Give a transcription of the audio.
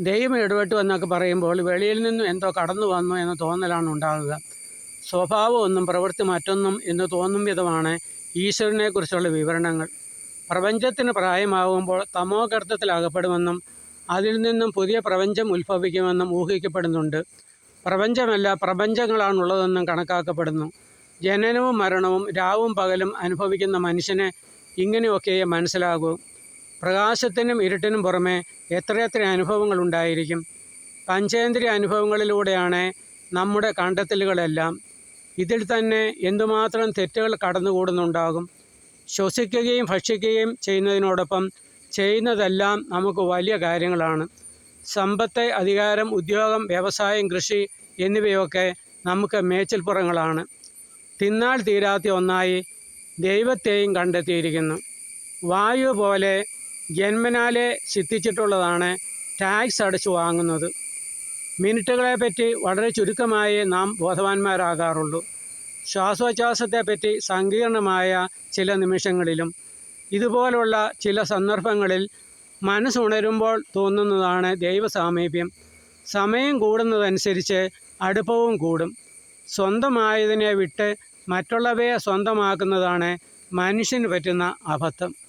ദൈവം ഇടപെട്ടു എന്നൊക്കെ പറയുമ്പോൾ വെളിയിൽ നിന്നും എന്തോ കടന്നു വന്നു എന്ന തോന്നലാണ് ഉണ്ടാകുക. സ്വഭാവമൊന്നും പ്രവൃത്തി മറ്റൊന്നും എന്ന് തോന്നും വിധമാണ് ഈശ്വരനെക്കുറിച്ചുള്ള വിവരണങ്ങൾ. പ്രപഞ്ചത്തിന് പ്രായമാകുമ്പോൾ തമോഗർത്തത്തിലകപ്പെടുമെന്നും അതിൽ നിന്നും പുതിയ പ്രപഞ്ചം ഉത്ഭവിക്കുമെന്നും ഊഹിക്കപ്പെടുന്നുണ്ട്. പ്രപഞ്ചമല്ല പ്രപഞ്ചങ്ങളാണുള്ളതെന്നും കണക്കാക്കപ്പെടുന്നു. ജനനവും മരണവും രാവും പകലും അനുഭവിക്കുന്ന മനുഷ്യനെ ഇങ്ങനെയൊക്കെയേ മനസ്സിലാകൂ. പ്രകാശത്തിനും ഇരുട്ടിനും പുറമെ എത്രയെത്ര അനുഭവങ്ങൾ ഉണ്ടായിരിക്കും? പഞ്ചേന്ദ്രിയ അനുഭവങ്ങളിലൂടെയാണ് നമ്മുടെ കണ്ടെത്തലുകളെല്ലാം. ഇതിൽ തന്നെ എന്തുമാത്രം തെറ്റുകൾ കടന്നുകൂടുന്നുണ്ടാകും? ശ്വസിക്കുകയും ഭക്ഷിക്കുകയും ചെയ്യുന്നതിനോടൊപ്പം ചെയ്യുന്നതെല്ലാം നമുക്ക് വലിയ കാര്യങ്ങളാണ്. സമ്പത്ത് അധികാരം ഉദ്യോഗം വ്യവസായം കൃഷി എന്നിവയൊക്കെ നമുക്ക് മേച്ചിൽപ്പുറങ്ങളാണ് തിന്നാൽ തീരാത്ത ഒന്നായി ദൈവത്തെയും കണ്ടെത്തിയിരിക്കുന്നു. വായു പോലെ ജന്മനാലെ സിദ്ധിച്ചിട്ടുള്ളതാണ് ടാക്സ് അടച്ചു വാങ്ങുന്നത്. മിനിറ്റുകളെപ്പറ്റി വളരെ ചുരുക്കമായി നാം ബോധവാന്മാരാകാറുള്ളൂ. ശ്വാസോച്ഛ്വാസത്തെപ്പറ്റി സങ്കീർണമായ ചില നിമിഷങ്ങളിലും ഇതുപോലുള്ള ചില സന്ദർഭങ്ങളിൽ മനസ്സുണരുമ്പോൾ തോന്നുന്നതാണ് ദൈവസാമീപ്യം. സമയം കൂടുന്നതനുസരിച്ച് അടുപ്പവും കൂടും. സ്വന്തമായതിനെ വിട്ട് മറ്റുള്ളവയെ സ്വന്തമാക്കുന്നതാണ് മനുഷ്യന് പറ്റുന്ന അബദ്ധം.